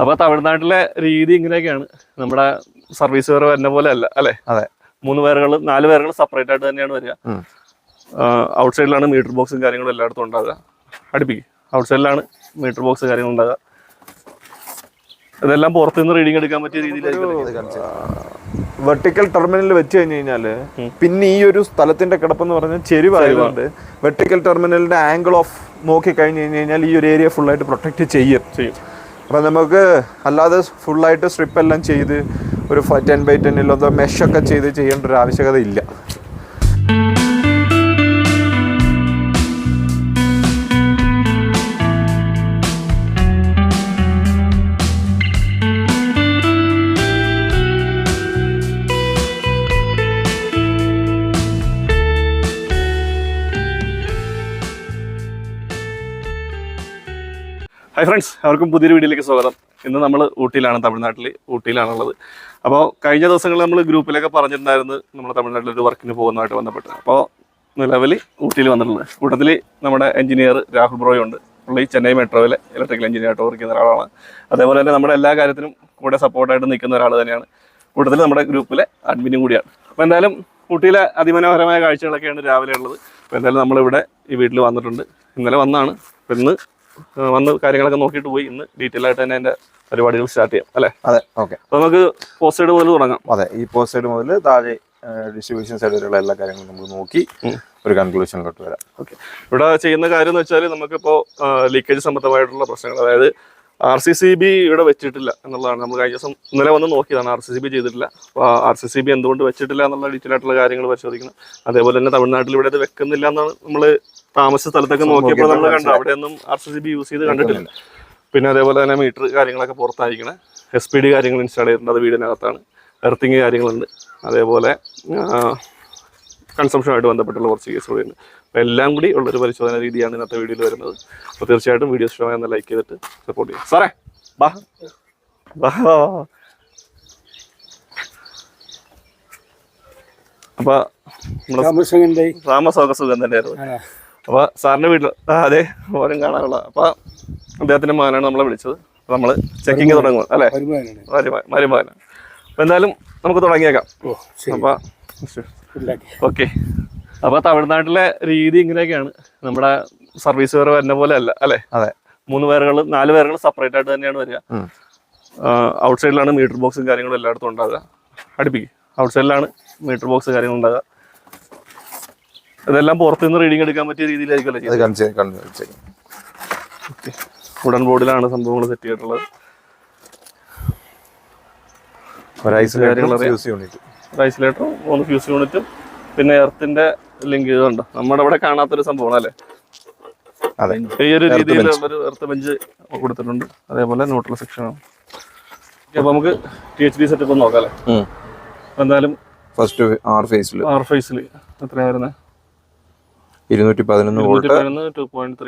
അപ്പൊ തമിഴ്നാട്ടിലെ രീതി ഇങ്ങനെയൊക്കെയാണ്. നമ്മുടെ സർവീസ് വേറെ വരുന്ന പോലെ അല്ല അല്ലെ? അതെ. മൂന്ന് പേരുകൾ നാല് പേരുകൾ സെപ്പറേറ്റ് ആയിട്ട് തന്നെയാണ് വരിക. ഔട്ട് സൈഡിലാണ് മീറ്റർ ബോക്സും കാര്യങ്ങളും എല്ലായിടത്തും ഉണ്ടാകുക അടുപ്പിക്കും. ഔട്ട് സൈഡിലാണ് മീറ്റർ ബോക്സ് കാര്യങ്ങൾ ഉണ്ടാകുക ഇതെല്ലാം പുറത്തു നിന്ന് റീഡിംഗ് എടുക്കാൻ പറ്റിയ രീതിയിലായിരിക്കും. വെർട്ടിക്കൽ ടെർമിനൽ വെച്ച് കഴിഞ്ഞ് കഴിഞ്ഞാൽ പിന്നെ ഈ ഒരു സ്ഥലത്തിന്റെ കിടപ്പെന്ന് പറഞ്ഞാൽ ചെരിവായതുകൊണ്ട് വെർട്ടിക്കൽ ടെർമിനലിന്റെ ആംഗിൾ ഓഫ് നോക്കി കഴിഞ്ഞ് കഴിഞ്ഞ് കഴിഞ്ഞാൽ ഈ ഒരു ഏരിയ ഫുൾ ആയിട്ട് പ്രൊട്ടക്ട് ചെയ്യും. ചെയ്യും. അപ്പം നമുക്ക് അല്ലാതെ ഫുള്ളായിട്ട് സ്ട്രിപ്പ് എല്ലാം ചെയ്ത് ഒരു ടെൻ ബൈ ടെന്നിലോ മെഷൊക്കെ ചെയ്ത് ചെയ്യേണ്ട ഒരു ആവശ്യകത ഇല്ല. ഹായ് ഫ്രണ്ട്സ് അവർക്കും പുതിയൊരു വീഡിയോയിലേക്ക് സ്വാഗതം. ഇന്ന് നമ്മൾ ഊട്ടിയിലാണ് തമിഴ്നാട്ടിൽ ഊട്ടിയിലാണുള്ളത്. അപ്പോൾ കഴിഞ്ഞ ദിവസങ്ങളിൽ നമ്മൾ ഗ്രൂപ്പിലൊക്കെ പറഞ്ഞിട്ടുണ്ടായിരുന്നു നമ്മൾ തമിഴ്നാട്ടിൽ ഒരു വർക്കിന് പോകുന്നതായിട്ട് ബന്ധപ്പെട്ട്. അപ്പോൾ നിലവിൽ ഊട്ടിയിൽ വന്നിട്ടുള്ളത്. കൂട്ടത്തിൽ നമ്മുടെ എഞ്ചിനീയർ രാഹുൽ ബ്രോയ് ഉണ്ട്. പുള്ളി ചെന്നൈ മെട്രോയിലെ ഇലക്ട്രിക്കൽ എഞ്ചിനീയർ ആയിട്ട് വർക്ക് ചെയ്യുന്ന ഒരാളാണ്. അതേപോലെ തന്നെ നമ്മുടെ എല്ലാ കാര്യത്തിനും കൂടെ സപ്പോർട്ടായിട്ട് നിൽക്കുന്ന ഒരാൾ തന്നെയാണ്. കൂട്ടത്തിൽ നമ്മുടെ ഗ്രൂപ്പിലെ അഡ്മിനും കൂടിയാണ്. അപ്പോൾ എന്തായാലും ഊട്ടിയിലെ അതിമനോഹരമായ കാഴ്ചകളൊക്കെയാണ് രാവിലെ ഉള്ളത്. അപ്പോൾ എന്തായാലും നമ്മളിവിടെ ഈ വീട്ടിൽ വന്നിട്ടുണ്ട്. ഇന്നലെ വന്നാണ്. ഇന്ന് വന്ന് കാര്യങ്ങളൊക്കെ നോക്കിയിട്ട് പോയി. ഇന്ന് ഡീറ്റെയിൽ ആയിട്ട് തന്നെ എന്റെ പരിപാടികൾ സ്റ്റാർട്ട് ചെയ്യാം. അല്ലേ? അതെ ഓക്കെ അപ്പോൾ നമുക്ക് പോസ്റ്റ് സൈഡ് മുതൽ തുടങ്ങാം. അതെ ഈ പോസ്റ്റ് സൈഡ് മുതൽ താഴെ ഡിസ്ട്രിബ്യൂഷൻ സൈഡ് വരെയുള്ള എല്ലാ കാര്യങ്ങളും നമ്മൾ നോക്കി ഒരു കൺക്ലൂഷനിലോട്ട് വരാം. ഓക്കെ ഇവിടെ ചെയ്യുന്ന കാര്യം എന്ന് വെച്ചാൽ നമുക്കിപ്പോൾ ലീക്കേജ് സംബന്ധമായിട്ടുള്ള പ്രശ്നങ്ങൾ അതായത് ആർ സി സി ബി ഇവിടെ വെച്ചിട്ടില്ല എന്നുള്ളതാണ്. നമ്മൾ കഴിഞ്ഞ ദിവസം ഇന്നലെ വന്ന് നോക്കിയതാണ്. ആർ സി സി ബി ചെയ്തിട്ടില്ല. അപ്പോൾ ആർ സി സി ബി എന്തുകൊണ്ട് വെച്ചിട്ടില്ല എന്നുള്ള ഡീറ്റെയിൽ ആയിട്ടുള്ള കാര്യങ്ങൾ പരിശോധിക്കണം. അതേപോലെ തന്നെ തമിഴ്നാട്ടിൽ ഇവിടെ അത് വെക്കുന്നില്ല എന്നാണ് നമ്മൾ താമസിച്ച സ്ഥലത്തൊക്കെ നോക്കിയപ്പോൾ നമ്മൾ കണ്ടു. അവിടെയൊന്നും R C C B use ചെയ്ത് കണ്ടിട്ടില്ല. പിന്നെ അതേപോലെ തന്നെ മീറ്റർ കാര്യങ്ങളൊക്കെ പുറത്തായിരിക്കണേ. എസ് പി ഡി കാര്യങ്ങൾ ഇൻസ്റ്റാൾ ചെയ്തിട്ടുണ്ട്. അത് വീടിനകത്താണ്. എർത്തിങ് കാര്യങ്ങളുണ്ട്. അതേപോലെ കൺസംഷനുമായിട്ട് ബന്ധപ്പെട്ടുള്ള കുറച്ച് കേസുകളുണ്ട് ഉണ്ട് അപ്പോൾ എല്ലാം കൂടി ഉള്ളൊരു പരിശോധന രീതിയാണ് ഇന്നത്തെ വീഡിയോയിൽ വരുന്നത്. അപ്പോൾ തീർച്ചയായിട്ടും വീഡിയോ ഇഷ്ടമായി ഒന്ന് ലൈക്ക് ചെയ്തിട്ട് സപ്പോർട്ട് ചെയ്യാം സാറേ ബാ ബാ വാ, വാ, വാ. അപ്പോൾ നമ്മുടെ സുഖം തന്നെയായിരുന്നു. അപ്പൊ സാറിന്റെ വീട്ടിൽ അതെ ഓരം കാണാനുള്ള. അപ്പൊ അദ്ദേഹത്തിന്റെ മകനാണ് നമ്മളെ വിളിച്ചത്. നമ്മൾ ചെക്കിങ് തുടങ്ങും അല്ലെ? മരുമകനാണ് അപ്പൊ എന്തായാലും നമുക്ക് തുടങ്ങിയേക്കാം. ഓ ശരി. അപ്പൊ ഉണ്ടാക്കി. ഓക്കെ. അപ്പൊ തമിഴ്നാട്ടിലെ രീതി ഇങ്ങനെയൊക്കെയാണ്. നമ്മുടെ സർവീസ് വേറെ വരുന്ന പോലെ അല്ല അല്ലെ? അതെ. മൂന്ന് പേരുകൾ നാല് പേരുകൾ സെപ്പറേറ്റ് ആയിട്ട് തന്നെയാണ് വരിക. ഔട്ട് സൈഡിലാണ് മീറ്റർ ബോക്സും കാര്യങ്ങളും എല്ലായിടത്തും ഉണ്ടാകുക അടുപ്പിക്കും. ഔട്ട് സൈഡിലാണ് മീറ്റർ ബോക്സ് കാര്യങ്ങളും ഉണ്ടാകുക ഇതെല്ലാം പുറത്തുനിന്ന് റീഡിംഗ് എടുക്കാൻ പറ്റിയ രീതിയിലായിരിക്കും ഉടൻ ബോർഡിലാണ് സംഭവങ്ങൾ സെറ്റ് ചെയ്തിട്ടുള്ളത്. ഐസൊലേറ്റർ മൂന്ന് ഫ്യൂസ് യൂണിറ്റും പിന്നെ എർത്തിന്റെ ലിങ്ക് ഇതുണ്ട്. നമ്മുടെ ഇവിടെ കാണാത്തൊരു സംഭവമാണ് അല്ലേ? ഈയൊരു ഈ ഒരു രീതിയിലുള്ളൊരു എർത്ത് ബെഞ്ച് കൊടുത്തിട്ടുണ്ട്. അതേപോലെ ന്യൂട്രൽ സെക്ഷനാണ് അപ്പൊ നമുക്ക് ടി എച്ച് ഡി സെറ്റപ്പ് നോക്കാം അല്ലേ? എന്തായാലും ഫസ്റ്റ് ആർ ഫേസിൽ ആർ ഫേസിൽ എത്രയാണ് വരുന്നത് ഇരുന്നൂറ്റി പതിനൊന്ന് volt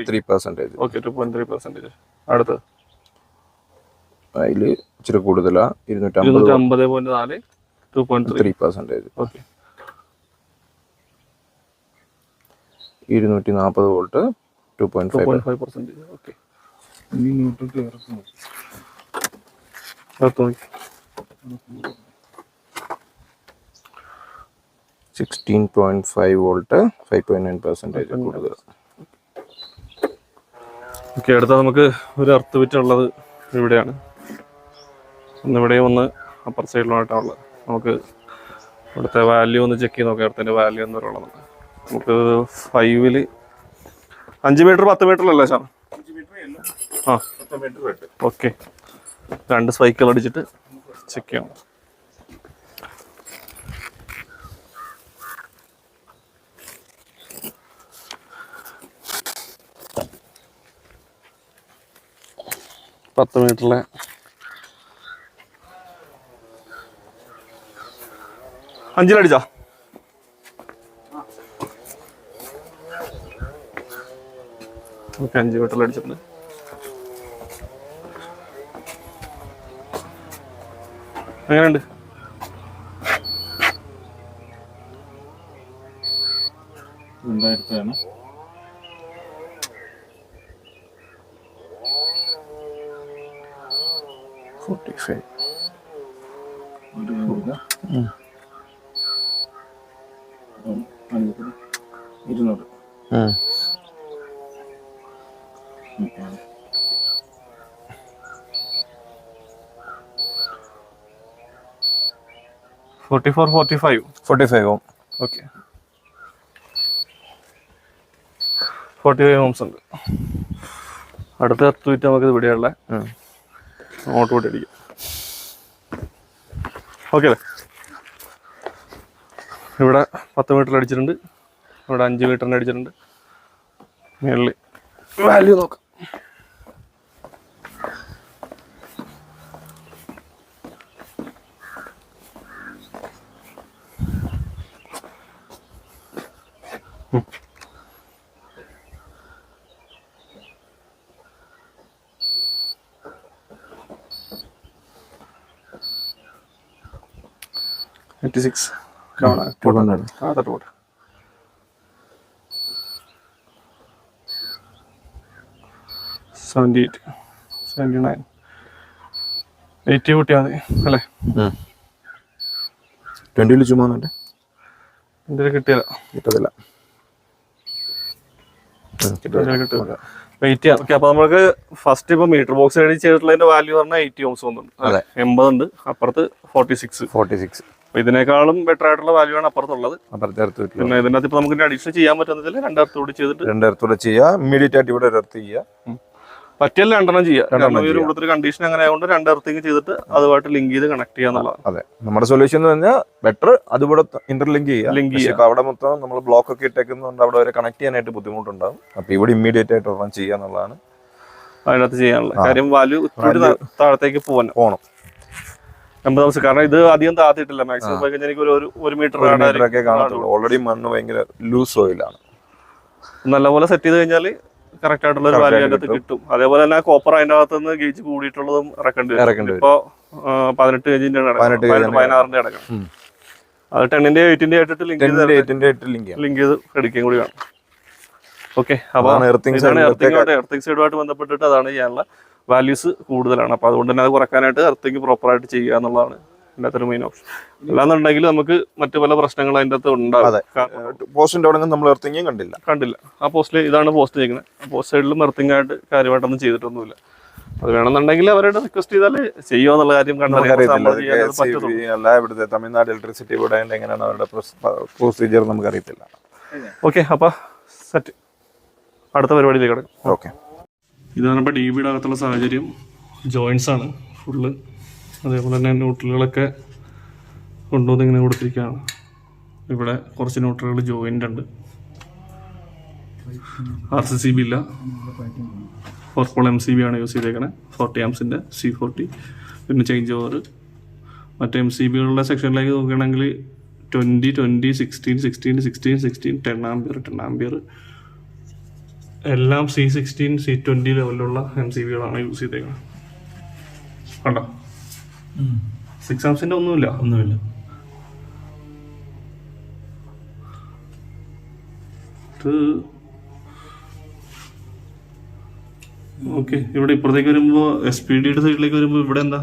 three percentage okay two point three percentage അടുത്ത്? അതിൽ ഇച്ചിരി കൂടുതലാ. ഇരുന്നൂറ്റി ഇരുന്നൂറ്റി അമ്പത് അമ്പത് പോയിന്റ് നാല് two point three three percentage okay ഇരുന്നൂറ്റി നാൽപ്പത് volt two point five five percentage okay sixteen point five volt five point nine percentage കൂടുതൽ ഓക്കെ അടുത്ത നമുക്ക് ഒരു അർത്ത് വിറ്റ് ഉള്ളത് ഇവിടെയാണ്. ഒന്ന് ഇവിടെയും ഒന്ന് അപ്പർ സൈഡിലുമായിട്ടാണ് ഉള്ളത് നമുക്ക് ഇവിടുത്തെ വാല്യൂ ഒന്ന് ചെക്ക് ചെയ്ത് നോക്കാം അടുത്തതിന്റെ വാല്യൂ എന്ന് പറയുന്നത്. നമുക്ക് ഫൈവിൽ അഞ്ച് മീറ്റർ പത്ത് മീറ്ററിലല്ലേ സാർ ആ. ഓക്കെ രണ്ട് സ്പൈക്കുകൾ അടിച്ചിട്ട് ചെക്ക് ചെയ്യണം. പത്ത് മീറ്ററിലെ അഞ്ചിലടിച്ചോ? ഓക്കെ അഞ്ച് മീറ്ററിൽ അടിച്ചിട്ടുണ്ട്. എങ്ങനെയുണ്ട്? രണ്ടായിരത്തിയാണ് ഫോർട്ടി ഫൈവ് ഇരുന്നൂറ്. Forty four forty five. Forty five ohm. Okay. Forty five ohms ഉണ്ട്. അടുത്ത എർത്ത് വിറ്റ് നമുക്ക് ഇവിടെയുള്ള അങ്ങോട്ട് കൂട്ടി അടിക്കും. ഓക്കെ അല്ലേ? ഇവിടെ പത്ത് മീറ്റർ അടിച്ചിട്ടുണ്ട്. ഇവിടെ അഞ്ച് മീറ്ററിന് അടിച്ചിട്ടുണ്ട്. മേളിൽ. വാല്യൂ നോക്കാം. എയ്റ്റി സിക്സ് ആ തട്ട് പോട്ടെ seventy eight seventy nine eighty കൂട്ടിയാൽ മതി അല്ലേ? ട്വന്റിയിൽ ചുമ്മാ എന്നിട്ട് എന്തെങ്കിലും കിട്ടിയാലോ കിട്ടത്തില്ല. എന്തെങ്കിലും വെയിറ്റ് ചെയ്യാം ഓക്കെ അപ്പൊ നമുക്ക് ഫസ്റ്റ് ഇപ്പൊ മീറ്റർ ബോക്സ് റെഡി ചെയ്തിട്ടുള്ളതിന്റെ വാല്യൂ പറഞ്ഞാൽ എയ്റ്റി ഓംസ് വന്നിട്ടുണ്ട്. എൺപതുണ്ട് എൺപത് ഉണ്ട് അപ്പുറത്ത് ഫോർട്ടി സിക്സ് ഫോർട്ടി സിക്സ് ഇതിനേക്കാളും ബെറ്റർ ആയിട്ടുള്ള വാല്യൂ ആണ് അപ്പുറത്തുള്ളത്. പിന്നെ ഇതിനകത്ത് ഇപ്പൊ നമുക്ക് അഡീഷണൽ ചെയ്യാൻ പറ്റുന്നതിൽ രണ്ടർത്ഥ കൂടി ചെയ്തിട്ട് രണ്ടെടുത്തൂടെ ചെയ്യാം. ഇമ്മീഡിയറ്റ് ആയിട്ട് ഇവിടെ ഒരു ചെയ്യുക പറ്റിയല്ല രണ്ടെണ്ണം ചെയ്യാം കൂടുതൽ കണ്ടീഷൻ അങ്ങനെ ആയതുകൊണ്ട് രണ്ട് എർത്തിങ് ചെയ്തിട്ട് അതുമായിട്ട് ലിങ്ക് ചെയ്ത് കണക്ട് ചെയ്യാന്നുള്ളതാണ് അതെ. നമ്മുടെ സൊല്യൂഷൻ എന്ന് പറഞ്ഞാൽ ബെറ്റർ അതുകൂടെ ഇന്റർലിങ്ക് ചെയ്യുക. ലിങ്ക് ചെയ്യാം അവിടെ മൊത്തം നമ്മൾ ബ്ലോക്ക് ഒക്കെ ഇട്ടേക്കുന്നതുകൊണ്ട് അവിടെ വരെ കണക്ട് ചെയ്യാനായിട്ട് ബുദ്ധിമുട്ടുണ്ടാവും. അപ്പൊ ഇവിടെ ഇമ്മീഡിയറ്റ് ആയിട്ട് ഒരെണ്ണം ചെയ്യാന്നുള്ളതാണ് അതിനകത്ത് ചെയ്യാനുള്ള കാര്യം വാല്യൂ താഴത്തേക്ക് പോകാൻ പോകണം എൺപത് ദിവസം കാരണം ഇത് അധികം താത്തിട്ടില്ല. മാക്സിമം പോയി കഴിഞ്ഞാൽ എനിക്ക് ഒരു ഒരു- മീറ്റർ ഒരു മീറ്റർ ഒക്കെ കാണത്തുള്ളൂ. ഓൾറെഡി മണ്ണ് ഭയങ്കര ലൂസ് ഓയിലാണ് നല്ലപോലെ സെറ്റ് ചെയ്ത് കഴിഞ്ഞാൽ കറക്റ്റ് ആയിട്ടുള്ള ഒരു വാല്യൂ അതിനകത്ത് കിട്ടും. അതേപോലെ തന്നെ കോപ്പർ അതിന്റെ അകത്ത് നിന്ന് ഗേജ് കൂടിയിട്ടുള്ളതും ഇറക്കേണ്ടി ഇപ്പോ പതിനെട്ട് കേജിന്റെ പതിനെട്ട് kg ന്റെ പതിനാറിന്റെ അടക്കണം. അത് ടെന്നിന്റെ എയ്റ്റിന്റെ ആയിട്ട് ലിങ്ക് ചെയ്ത് ലിങ്ക് എടുക്കുകയും കൂടി വേണം. ഓക്കെ അപ്പൊ എർത്തിങ് സൈഡുമായിട്ട് ബന്ധപ്പെട്ടിട്ട് അതാണ് ചെയ്യാനുള്ള വാല്യൂസ് കൂടുതലാണ്. അപ്പൊ അതുകൊണ്ട് തന്നെ അത് കുറക്കാനായിട്ട് എർത്തിങ് പ്രോപ്പർ ആയിട്ട് ചെയ്യുക എന്നുള്ളതാണ് ഇതിന്റെ അകത്തൊരു മെയിൻ ഓപ്ഷൻ അല്ലാന്നുണ്ടെങ്കിൽ നമുക്ക് മറ്റു പല പ്രശ്നങ്ങൾ അതിന്റെ അകത്ത് പോസ്റ്റിന്റെ അവിടെ നമ്മൾ എർത്തിങ്ങും കണ്ടില്ല. കണ്ടില്ല. ആ പോസ്റ്റിൽ ഇതാണ് പോസ്റ്റ് ചെയ്യുന്നത്. പോസ്റ്റ് സൈഡിലും എർത്തിങ് ആയിട്ട് കാര്യമായിട്ടൊന്നും ചെയ്തിട്ടൊന്നുമില്ല. അത് വേണമെന്നുണ്ടെങ്കിൽ അവരോട് റിക്വസ്റ്റ് ചെയ്താൽ ചെയ്യുമോ എന്നുള്ള കാര്യം ഇവിടുത്തെ തമിഴ്നാട് ഇലക്ട്രിസിറ്റി ബോർഡ് എങ്ങനെയാണ് അവരുടെ പ്രൊസീജിയർ നമുക്കറിയത്തില്ല ഓക്കെ അപ്പൊ സെറ്റ് അടുത്ത പരിപാടിയിലേക്ക് കിടക്കും. ഓക്കെ. ഇതാണ് പറയുമ്പോൾ ഡി ബിയുടെ അകത്തുള്ള സാഹചര്യം. ജോയിൻസ് ആണ്. ഫുള്ള് അതേപോലെ തന്നെ ന്യൂട്രലുകളൊക്കെ കൊണ്ടുവന്ന് ഇങ്ങനെ കൊടുത്തിരിക്കുകയാണ്. ഇവിടെ കുറച്ച് ന്യൂട്രലുകൾ ജോയിന്റ് ഉണ്ട്. ആർ സി സി ബി ഇല്ല. Four pole M C B ആണ് യൂസ് ചെയ്തേക്കണേ. ഫോർട്ടി ആംസിന്റെ സി ഫോർട്ടി പിന്നെ ചേഞ്ച് ഓവർ മറ്റേ എം സി ബികളുടെ സെക്ഷനിലേക്ക് നോക്കുകയാണെങ്കിൽ twenty twenty sixteen sixteen sixteen sixteen ten ampere ten ampere എല്ലാം സി സിക്സ്റ്റീൻ സി ട്വന്റി ലെവലിലുള്ള എം സി ബികളാണ് യൂസ് ചെയ്തേക്കുന്നത് കണ്ടോ? സിക്സ് ആംസിന്റെ ഒന്നുമില്ല. ഒന്നുമില്ല. ഇത് ഓക്കെ ഇവിടെ ഇപ്പുറത്തേക്ക് വരുമ്പോൾ എസ് പി ഡിയുടെ സൈഡിലേക്ക് വരുമ്പോൾ ഇവിടെ എന്താ?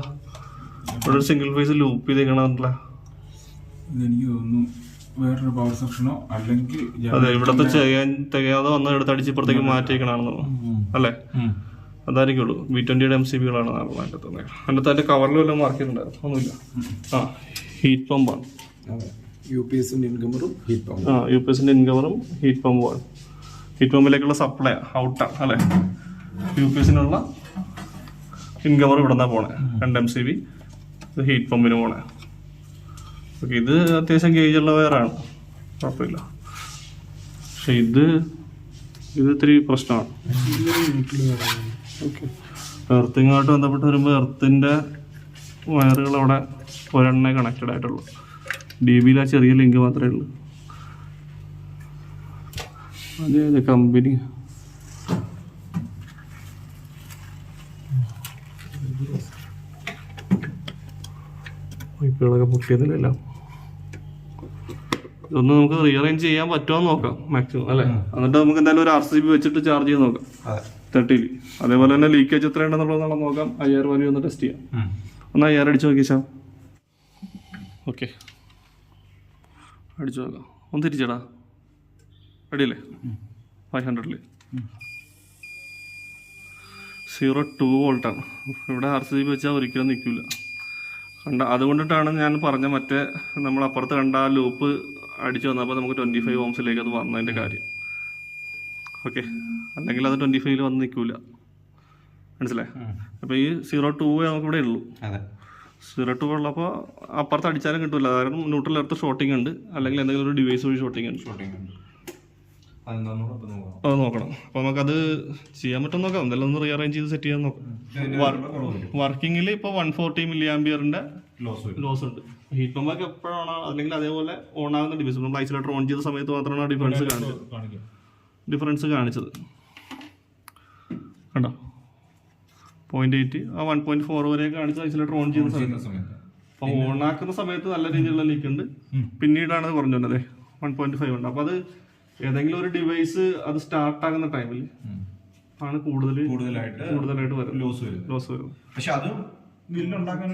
ഇവിടെ ഒരു സിംഗിൾ ഫേസ് ലൂപ്പ് ചെയ്തേക്കണല്ല എനിക്ക് തോന്നുന്നു വേറൊരു പവർ സെക്ഷനോ അല്ലെങ്കിൽ അതെ ഇവിടത്തെ ചെയ്യാൻ തികയാതെ വന്ന് എടുത്ത് അടിച്ച് ഇപ്പുറത്തേക്ക് മാറ്റിയേക്കണാണെന്ന് അല്ലേ? അതായിരിക്കുള്ളൂ. വി ട്വന്റിയുടെ എം സി ബികളാണ് അതിന്റെ തന്നെ അതിന്റെ അതിന്റെ കവറിൽ വല്ലതും മാർക്ക് ചെയ്തിട്ടുണ്ടായിരുന്നു ഒന്നുമില്ല. ആ ഹീറ്റ് പമ്പാണ് യു പി എസിന്റെ ഇൻകമറും ഹീറ്റ് പമ്പ് ആ യു പി എസിന്റെ ഇൻകവറും ഹീറ്റ് പമ്പുമാണ് ഹീറ്റ് പമ്പിലേക്കുള്ള സപ്ലൈ ഔട്ടാണ് അല്ലേ? യു പി എസിനുള്ള ഇൻകവർ ഇവിടെ നിന്നാണ് പോണേ. രണ്ട് എം സി ബി ഇത് ഹീറ്റ് പമ്പിന് പോണേ. ഓക്കെ ഇത് അത്യാവശ്യം ഗേജുള്ള വയറാണ് കുഴപ്പമില്ല. പക്ഷെ ഇത് ഇത് ഇത്തിരി പ്രശ്നമാണ്. ഓക്കെ എർത്തിങ്ങുമായിട്ട് ബന്ധപ്പെട്ട് വരുമ്പോൾ എർത്തിന്റെ വയറുകൾ അവിടെ ഒരെണ്ണേ കണക്റ്റഡ് ആയിട്ടുള്ളൂ. ഡി ബിയിൽ ആ ചെറിയ ലിങ്ക് മാത്രമേ ഉള്ളൂ. അതെ അതെ കമ്പനി പൈപ്പുകളൊക്കെ പൊട്ടിയതിലല്ല ഇതൊന്ന് നമുക്ക് റീഅറേഞ്ച് ചെയ്യാൻ പറ്റുമോ എന്ന് നോക്കാം. മാക്സിമം അല്ലേ? എന്നിട്ട് നമുക്ക് എന്തായാലും ഒരു ആർ സി ബി വെച്ചിട്ട് ചാർജ് ചെയ്ത് നോക്കാം. തേർട്ടിയിൽ അതേപോലെ തന്നെ ലീക്കേജ് എത്ര ഉണ്ടെന്നുള്ളതാണ് നോക്കാം. അയ്യായിരം വാല്യൂ ഒന്ന് ടെസ്റ്റ് ചെയ്യാം. ഒന്ന് അയ്യായിരം അടിച്ച് നോക്കി ശാം ഓക്കെ അടിച്ചു നോക്കാം. ഒന്ന് തിരിച്ചടാ. അടിയില്ലേ? ഫൈവ് ഹൺഡ്രഡിൽ സീറോ ടു വോൾട്ടാണ് ഇവിടെ ആർ സി ബി വെച്ചാൽ ഒരിക്കലും നിൽക്കില്ല കണ്ട അതുകൊണ്ടിട്ടാണ് ഞാൻ പറഞ്ഞ മറ്റേ നമ്മൾ അപ്പുറത്ത് കണ്ട ആ ലൂപ്പ് അടിച്ചു വന്നപ്പോൾ നമുക്ക് ട്വന്റി ഫൈവ് ഓംസിലേക്ക് അത് വന്നതിന്റെ കാര്യം. ഓക്കെ. അല്ലെങ്കിൽ അത് ട്വന്റി ഫൈവിൽ വന്ന് നിൽക്കില്ല മനസ്സിലായി? അപ്പോൾ ഈ സീറോ ടു നമുക്ക് ഇവിടെ ഉള്ളൂ. സീറോ ടു ഉള്ളപ്പോൾ അപ്പുറത്ത് അടിച്ചാലും കിട്ടില്ല കാരണം ന്യൂട്രൽ അടുത്ത് ഷോട്ടിംഗ് ഉണ്ട്. അല്ലെങ്കിൽ എന്തെങ്കിലും ഒരു ഡിവൈസ് വഴി ഷോട്ടിംഗ് ഉണ്ട്. അത് നോക്കണം. അപ്പോൾ നമുക്കത് ചെയ്യാൻ പറ്റും നോക്കാം. എന്തെല്ലാം ഒന്ന് റീഅറേഞ്ച് ചെയ്ത് സെറ്റ് ചെയ്യാൻ നോക്കാം. വർക്കിങ്ങിൽ ഇപ്പോൾ വൺ ഫോർട്ടി മില്ലി ആംബിയറിന്റെ ലോസ് ഉണ്ട്. ഹീറ്റ് പമ്പൊക്കെ എപ്പോഴാണ് അല്ലെങ്കിൽ അതേപോലെ ഓൺ ആകുന്ന ഡിഫൻസ് നമ്മൾ ഐസൊലേറ്റർ ഓൺ ചെയ്ത സമയത്ത് മാത്രമാണ് ഡിഫൻസ് കാണിച്ചത്. കാണിക്കാം. ഡിഫറൻസ് കാണിച്ചത്. കണ്ടോ? പോയിന്റ് എയ്റ്റ് ആ വൺ പോയിന്റ് ഫോർ വരെ കാണിച്ച ഐസൊലേറ്റർ ഓൺ ചെയ്യുന്ന സമയത്ത്. അപ്പൊ അപ്പോൾ ഓൺ ആക്കുന്ന സമയത്ത് നല്ല രീതിയിലുള്ള ലീക്ക് ഉണ്ട്. പിന്നീടാണ് അത് കുറഞ്ഞു വന്നത് വൺ പോയിന്റ് ഫൈവ് ഉണ്ട്. അപ്പോൾ അത് ഏതെങ്കിലും ഒരു ഡിവൈസ് അത് സ്റ്റാർട്ട് ആകുന്ന ടൈമിൽ ആണ് കൂടുതൽ കൂടുതലായിട്ട് കൂടുതലായിട്ട് വരുന്നത് ലോസ് വരും ലോസ് വരും. പക്ഷെ അത് ബില്ലുണ്ടാക്കാൻ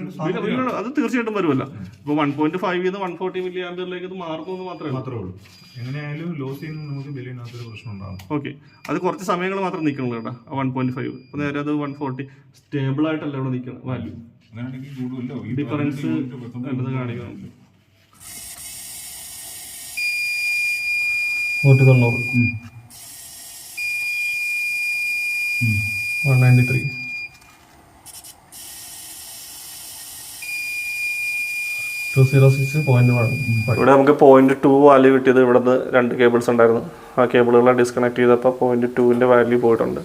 അത് തീർച്ചയായിട്ടും വരുമല്ല. ഇപ്പൊ one point five one forty milli ആംബിയറിലേക്ക് ഇത് മാറുന്നു എന്ന് മാത്രമേ ഉള്ളൂ. മാത്രമേ ഉള്ളൂ എങ്ങനെയായാലും ലോസ് ചെയ്യുന്ന നമുക്ക് ബില്ലിനകത്തൊരു പ്രശ്നം ഉണ്ടാകും. ഓക്കെ അത് കുറച്ച് സമയങ്ങൾ മാത്രം നിൽക്കണല്ലോ കേട്ടോ. വൺ പോയിന്റ് ഫൈവ് അപ്പൊ നേരെ അത് വൺ ഫോർട്ടി സ്റ്റേബിൾ ആയിട്ടല്ല ഇവിടെ നിൽക്കണം? വാല്യൂ ഡിഫറൻസ് കാണിക്കണം. നൂറ്റി തൊണ്ണൂറ് one ninety three two zero six point one ഇവിടെ നമുക്ക് പോയിന്റ് ടു വാല്യൂ കിട്ടിയത് ഇവിടുന്ന് രണ്ട് കേബിൾസ് ഉണ്ടായിരുന്നു. ആ കേബിളുകളെ ഡിസ്കണക്ട് ചെയ്തപ്പോൾ പോയിന്റ് ടുവിന്റെ വാല്യൂ പോയിട്ടുണ്ട്.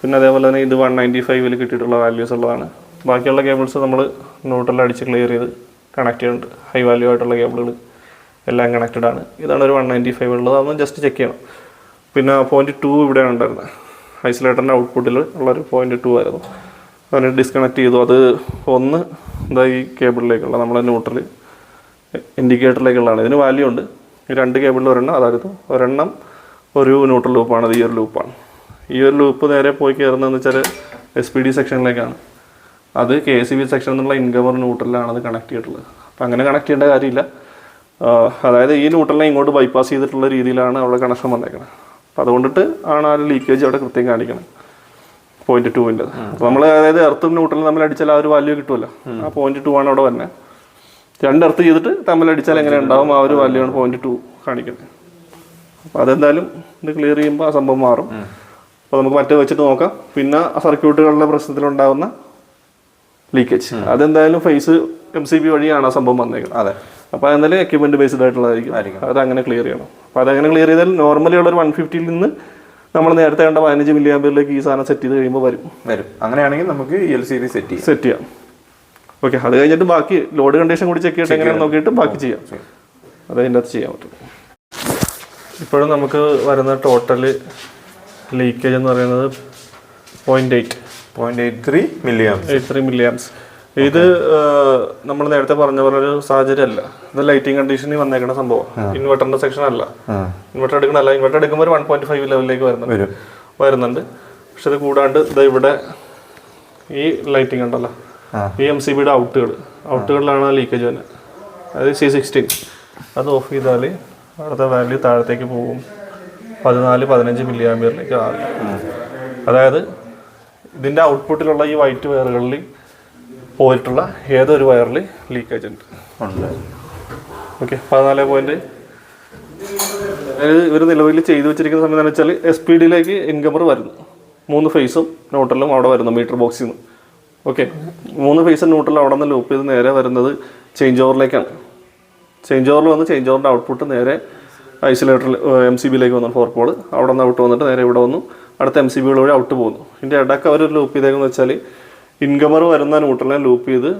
പിന്നെ അതേപോലെ തന്നെ ഇത് വൺ നയന്റി ഫൈവിൽ കിട്ടിയിട്ടുള്ള വാല്യൂസ് ഉള്ളതാണ്. ബാക്കിയുള്ള കേബിൾസ് നമ്മൾ ന്യൂട്രൽ അടിച്ച് ക്ലിയർ ചെയ്ത് കണക്ട് ചെയ്യുന്നുണ്ട് ഹൈ വാല്യൂ ആയിട്ടുള്ള കേബിളുകൾ എല്ലാം കണക്റ്റഡ് ആണ്. ഇതാണ് ഒരു വൺ നയന്റി ഫൈവ് ഉള്ളത്. അതൊന്ന് ജസ്റ്റ് ചെക്ക് ചെയ്യണം. പിന്നെ പോയിന്റ് ടു ഇവിടെയാണ് ഉണ്ടായിരുന്നത്. ഐസൊലേറ്ററിന്റെ ഔട്ട്പുട്ടിൽ ഉള്ളൊരു പോയിന്റ് ടു ആയിരുന്നു. അതിനെ ഡിസ്കണക്ട് ചെയ്തു. അത് ഒന്ന് ഇതായി കേബിളിലേക്കുള്ള നമ്മുടെ ന്യൂട്രൽ ഇൻഡിക്കേറ്ററിലേക്കുള്ളതാണ് ഇതിന് വാല്യൂ ഉണ്ട്. രണ്ട് കേബിളിൽ ഒരെണ്ണം അതായത് ഒരെണ്ണം ഒരു ന്യൂട്രൽ ലൂപ്പാണ് അത് ഈ ഒരു ലൂപ്പാണ് ഈ ഒരു ലൂപ്പ് നേരെ പോയി കയറുന്നതെന്ന് വെച്ചാൽ എസ് പി ഡി സെക്ഷനിലേക്കാണ് അത് കെ സി ബി സെക്ഷൻ എന്നുള്ള ഇൻകമർ ന്യൂട്രലിലാണ് അത് കണക്ട് ചെയ്തിട്ടുള്ളത്. അപ്പം അങ്ങനെ കണക്ട് ചെയ്യേണ്ട കാര്യമില്ല. അതായത് ഈ ന്യൂട്രലിനെ ഇങ്ങോട്ട് ബൈപ്പാസ് ചെയ്തിട്ടുള്ള രീതിയിലാണ് അവിടെ കണക്ഷൻ വന്നേക്കുന്നത് അപ്പം അതുകൊണ്ടിട്ട് ആണ് ആ ലീക്കേജ് അവിടെ കൃത്യം കാണിക്കണം. പോയിന്റ് ടുവിന്റെ അപ്പോൾ നമ്മൾ അതായത് എർത്തും ന്യൂട്രലും നമ്മൾ അടിച്ചാൽ ആ ഒരു വാല്യൂ കിട്ടുമല്ലോ ആ പോയിന്റ് ടു ആണ് അവിടെ വരുന്നത് രണ്ട് എർത്ത് ചെയ്തിട്ട് തമ്മിൽ അടിച്ചാൽ എങ്ങനെ ഉണ്ടാവും? ആ ഒരു വാല്യൂ ആണ് പോയിന്റ് ടു കാണിക്കുന്നത്. അപ്പോൾ അതെന്തായാലും ഇത് ക്ലിയർ ചെയ്യുമ്പോൾ ആ സംഭവം മാറും. അപ്പോൾ നമുക്ക് മറ്റേ വെച്ചിട്ട് നോക്കാം. പിന്നെ ആ സർക്യൂട്ടുകളുടെ പ്രശ്നത്തിലുണ്ടാകുന്ന ലീക്കേജ് അതെന്തായാലും ഫേസ് എം സി ബി വഴിയാണ് ആ സംഭവം വന്നേക്കുന്നത്. അതെ. അപ്പോൾ എന്തായാലും എക്യുപ്മെന്റ് ബേസ്ഡ് ആയിട്ടുള്ളതായിരിക്കും അത് അങ്ങനെ ക്ലിയർ ചെയ്യണം. അപ്പോൾ അതങ്ങനെ ക്ലിയർ ചെയ്താൽ നോർമലി ഉള്ള ഒരു വൺ ഫിഫ്റ്റിയിൽ നിന്ന് നമ്മൾ നേരത്തെ കണ്ട പതിനഞ്ച് മില്ലി ആമ്പിയറിലേക്ക് ഈ സാധനം സെറ്റ് ചെയ്ത് കഴിയുമ്പോൾ വരും. വരും. അങ്ങനെയാണെങ്കിൽ നമുക്ക് എൽ സി ബി സെറ്റ് ചെയ്യാം. സെറ്റ് ചെയ്യാം. ഓക്കെ അത് കഴിഞ്ഞിട്ട് ബാക്കി ലോഡ് കണ്ടീഷൻ കൂടി ചെക്ക് ചെയ്തിട്ട് എങ്ങനെയാണ് നോക്കിയിട്ട് ബാക്കി ചെയ്യാം. അത് അതിന്റെ അകത്ത് ചെയ്യാൻ പറ്റും. ഇപ്പോഴും നമുക്ക് വരുന്ന ടോട്ടൽ ലീക്കേജ് എന്ന് പറയുന്നത് point eight point eight three milliamp eight three milli amps ഇത് നമ്മൾ നേരത്തെ പറഞ്ഞ പോലെ ഒരു സാഹചര്യം അല്ല ഇത് ലൈറ്റിംഗ് കണ്ടീഷനിൽ വന്നേക്കുന്ന സംഭവം. ഇൻവെർട്ടറിന്റെ സെക്ഷൻ അല്ല. ഇൻവെർട്ടർ എടുക്കണല്ല ഇൻവെർട്ടർ എടുക്കുമ്പോൾ ഒരു വൺ പോയിന്റ് ഫൈവ് ലെവലിലേക്ക് വരുന്നുണ്ട്. വരുന്നുണ്ട്. പക്ഷെ അത് കൂടാണ്ട് ഇതാ ഇവിടെ ഈ ലൈറ്റിംഗ് ഉണ്ടല്ലോ. ഈ എം സി ബിയുടെ ഔട്ടുകൾ. ഔട്ടുകളിലാണ് ലീക്കേജ് വരുന്നത്. അതായത് സി സിക്സ്റ്റീൻ അത് ഓഫ് ചെയ്താൽ അവിടുത്തെ വാല്യൂ താഴത്തേക്ക് പോകും. പതിനാല് പതിനഞ്ച് മില്ലി ആമ്പിയറിലേക്ക് ആകും അതായത് ഇതിന്റെ ഔട്ട്പുട്ടിലുള്ള ഈ വൈറ്റ് വയറുകളിൽ പോയിട്ടുള്ള ഏതൊരു വയറിൽ ലീക്കേജ് ഉണ്ട്. ഉണ്ട്. ഓക്കെ പതിനാല് പോയിന്റ് അതായത് ഇവർ നിലവിൽ ചെയ്തു വെച്ചിരിക്കുന്ന സമയം എന്ന് വെച്ചാൽ എസ് പി ഡിയിലേക്ക് ഇൻകമർ വരുന്നു മൂന്ന് ഫേസും നോട്ടലും അവിടെ വരുന്നു മീറ്റർ ബോക്സിൽ നിന്ന്. ഓക്കെ മൂന്ന് ഫേസ് ന്യൂട്രൽ അവിടെ നിന്ന് ലൂപ്പ് ചെയ്ത് നേരെ വരുന്നത് ചേഞ്ച് ഓവറിലേക്കാണ് ചേഞ്ച് ഓവറിൽ വന്ന് ചേഞ്ച് ഓവറിന്റെ ഔട്ട്പുട്ട് നേരെ ഐസൊലേറ്ററിൽ എം സി ബിയിലേക്ക് വന്നു ഫോർ പോൾ അവിടെ നിന്ന് ഔട്ട് വന്നിട്ട് നേരെ ഇവിടെ വന്നു. അടുത്ത എം സി ബികൾ വഴി ഔട്ട് പോകുന്നു. ഇതിന്റെ ഇടയ്ക്ക് അവർ ലൂപ്പ് ചെയ്തേക്കെന്ന് വെച്ചാൽ ഇൻകമർ വരുന്ന ന്യൂട്രലിനെ ലൂപ്പ് ചെയ്ത്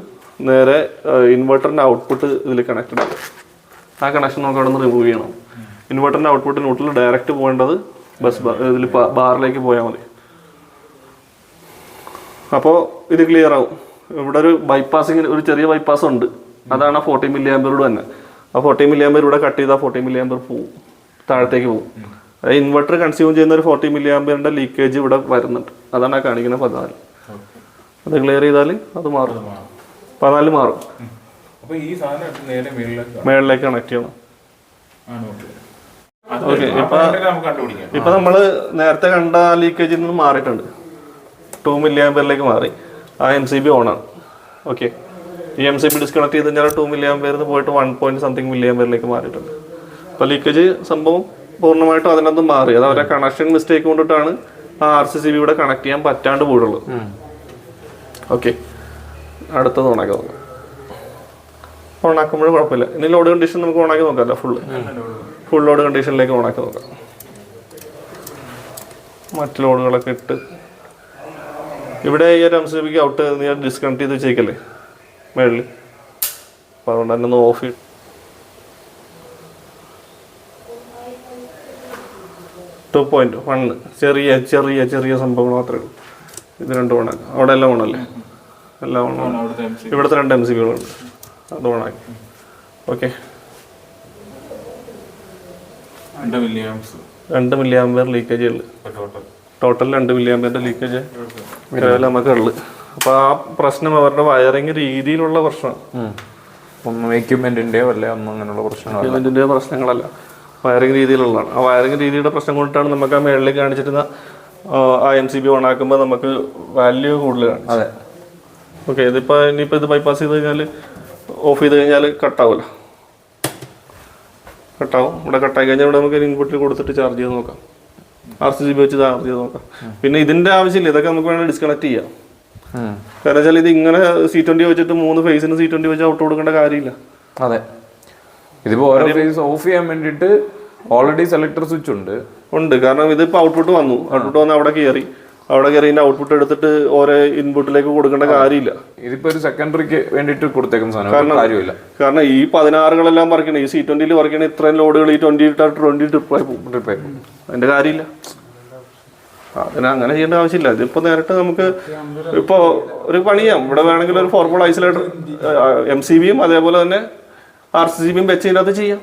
നേരെ ഇൻവെർട്ടറിന്റെ ഔട്ട്പുട്ട് ഇതിൽ കണക്റ്റഡ് ആകും ആ കണക്ഷൻ നമുക്ക് അവിടെ നിന്ന് റിമൂവ് ചെയ്യണം. ഇൻവെർട്ടറിന്റെ ഔട്ട്പുട്ട് ന്യൂട്രൽ ഡയറക്റ്റ് പോകേണ്ടത് ബസ് ഇതിൽ ബാറിലേക്ക് പോയാൽ മതി. അപ്പോൾ ഇത് ക്ലിയർ ആവും. ഇവിടെ ഒരു ബൈപ്പാസിങ് ഒരു ചെറിയ ബൈപ്പാസ് ഉണ്ട്. അതാണ് ആ ഫോർട്ടി മില്ലി ആമ്പറോട് തന്നെ. ആ ഫോർട്ടി മില്ലി ആമ്പർ ഇവിടെ കട്ട് ചെയ്താൽ ഫോർട്ടി മില്ലി ആമ്പർ പോവും. താഴത്തേക്ക് പോവും. അതായത് ഇൻവെർട്ടർ കൺസ്യൂം ചെയ്യുന്ന ഒരു ഫോർട്ടി മില്ലി ആമ്പറിന്റെ ലീക്കേജ് ഇവിടെ വരുന്നുണ്ട്. അതാണ് ആ കാണിക്കുന്ന പതിനാല്. അത് ക്ലിയർ ചെയ്താൽ അത് മാറും. പതിനാല് മാറും. അപ്പൊ ഈ സാധനം എടുത്ത് നേരെ മേളിലേക്ക് കണക്ട് ചെയ്യണം. ഓക്കെ ഇപ്പൊ ഇപ്പൊ നമ്മൾ നേരത്തെ കണ്ട ലീക്കേജിൽ നിന്ന് മാറിയിട്ടുണ്ട്. ടു മില്ലി ആംബിയറിലേക്ക് മാറി. ആ എം സി ബി ഓണാണ് ഓക്കെ ഈ എം സി ബി ഡിസ്കണക്ട് ചെയ്ത് കഴിഞ്ഞാൽ ടു മില്ലി നിന്ന് പോയിട്ട് വൺ പോയിന്റ് സംതിങ് മില്ലി ആംബിയറിലേക്ക് മാറിയിട്ടുണ്ട്. അപ്പോൾ ലീക്കേജ് സംഭവം പൂർണമായിട്ടും അതിനകത്ത് മാറി. അത് അവരെ കണക്ഷൻ മിസ്റ്റേക്ക് കൊണ്ടിട്ടാണ് ആ ആർ സി സി ബി ഇവിടെ കണക്ട് ചെയ്യാൻ പറ്റാണ്ട് പോയുള്ളൂ ഓക്കെ അടുത്തത് ഓണാക്കി നോക്കാം. ഓണാക്കുമ്പോൾ കുഴപ്പമില്ല. ഇനി ലോഡ് കണ്ടീഷൻ നമുക്ക് ഓണാക്കി നോക്കാമല്ലോ ഫുള്ള് ഫുൾ ലോഡ് കണ്ടീഷനിലേക്ക് ഓണാക്കി നോക്കാം. മറ്റ് ലോഡുകളൊക്കെ ഇട്ട് ഇവിടെ ഈ ഒരു എംസിബിക്ക് ഔട്ട് ഞാൻ ഡിസ്കണക്ട് ചെയ്ത് വെച്ചേക്കല്ലേ? മേളിൽ. അപ്പോൾ അതുകൊണ്ട് തന്നെ ഒന്ന് ഓഫ് ചെയ്യും. ടു പോയിന്റ് വണ്ണ് ചെറിയ ചെറിയ ചെറിയ സംഭവങ്ങൾ മാത്രമേ ഉള്ളൂ. ഇത് രണ്ടും ഓണാക്കാം അവിടെ എല്ലാം ഓണല്ലേ എല്ലാം ഓണാണ് ഇവിടുത്തെ രണ്ട് എം സി ബികളുണ്ട് അത് ഓണാക്കി ഓക്കെ രണ്ട് മില്ലി ആംബിയർ ലീക്കേജ് ഉള്ളു. ടോട്ടൽ രണ്ട് മില്ലി ലീക്കേജ് നമുക്ക് ഉള്ളു. അപ്പൊ ആ പ്രശ്നം അവരുടെ വയറിങ് രീതിയിലുള്ള പ്രശ്നം. ഒന്നും എക്യുപ്മെന്റിന്റെയോ അല്ലെ ഒന്നും അങ്ങനെയുള്ള പ്രശ്നങ്ങൾ പ്രശ്നങ്ങളല്ല. വയറിങ് രീതിയിലുള്ളതാണ്. ആ വയറിങ് രീതിയുടെ പ്രശ്നം കൊണ്ടിട്ടാണ് നമുക്ക് ആ മേളിൽ കാണിച്ചിരുന്ന ആ, എം സി ബി ഓൺ ആക്കുമ്പോൾ നമുക്ക് വാല്യൂ കൂടുതൽ കാണും അതെ. ഓക്കെ ഇതിപ്പോൾ ഇനിയിപ്പോൾ ഇത് ബൈപ്പാസ് ചെയ്ത് കഴിഞ്ഞാൽ ഓഫ് ചെയ്ത് കഴിഞ്ഞാൽ കട്ടാവൂല കട്ടാവും ഇവിടെ കട്ടായി കഴിഞ്ഞാൽ ഇവിടെ നമുക്ക് ഇൻപുട്ടിൽ കൊടുത്തിട്ട് ചാർജ് ചെയ്ത് നോക്കാം. ആർ സി ജി ബി വെച്ച് ചാർജ് ചെയ്ത് നോക്കാം. പിന്നെ ഇതിന്റെ ആവശ്യമില്ല. ഇതൊക്കെ നമുക്ക് വേണമെങ്കിൽ ഡിസ്കണക്ട് ചെയ്യാം. കാരണം വെച്ചാൽ ഇത് ഇങ്ങനെ സി ട്വന്റി വെച്ചിട്ട് മൂന്ന് ഫേസിന് സി ട്വന്റി വെച്ച് ഔട്ട് കൊടുക്കേണ്ട കാര്യമില്ല. അതെ. ഇതിപ്പോ ഓരോ ഫേസ് ഓഫ് ചെയ്യാൻ വേണ്ടിയിട്ട് ഓൾറെഡി സെലക്ടർ സ്വിച്ച് ഉണ്ട്. ഉണ്ട്. കാരണം ഇതിപ്പോൾ ഔട്ട്പുട്ട് വന്നു. ഔട്ട്പുട്ട് വന്ന് അവിടെ കയറി അവിടെ കയറി ഔട്ട്പുട്ട് എടുത്തിട്ട് ഓരോ ഇൻപുട്ടിലേക്ക് കൊടുക്കേണ്ട കാര്യമില്ല. ഇതിപ്പോ ഒരു സെക്കൻഡറിക്ക് വേണ്ടിട്ട് കൊടുത്തേക്കുന്ന സാധനം. കാര്യമില്ല കാരണം ഈ പതിനാറുകളെല്ലാം പറിക്കണം ഈ സി ട്വന്റിൽ പറിക്കണ ഇത്രയും ലോഡുകൾ ഈ ട്വന്റി ട്വന്റി ട്രിപ്പായി പോകും. അതിന്റെ കാര്യമില്ല. അതിന് അങ്ങനെ ചെയ്യേണ്ട ആവശ്യമില്ല. ഇതിപ്പോ നേരിട്ട് നമുക്ക് ഇപ്പോ ഒരു പണിയാം. ഇവിടെ വേണമെങ്കിൽ ഒരു ഫോർമുല ഐസൊലേറ്റർ എം സി ബിയും അതേപോലെ തന്നെ ആർ സി ബിയും വെച്ച് ഇതിനകത്ത് ചെയ്യാം.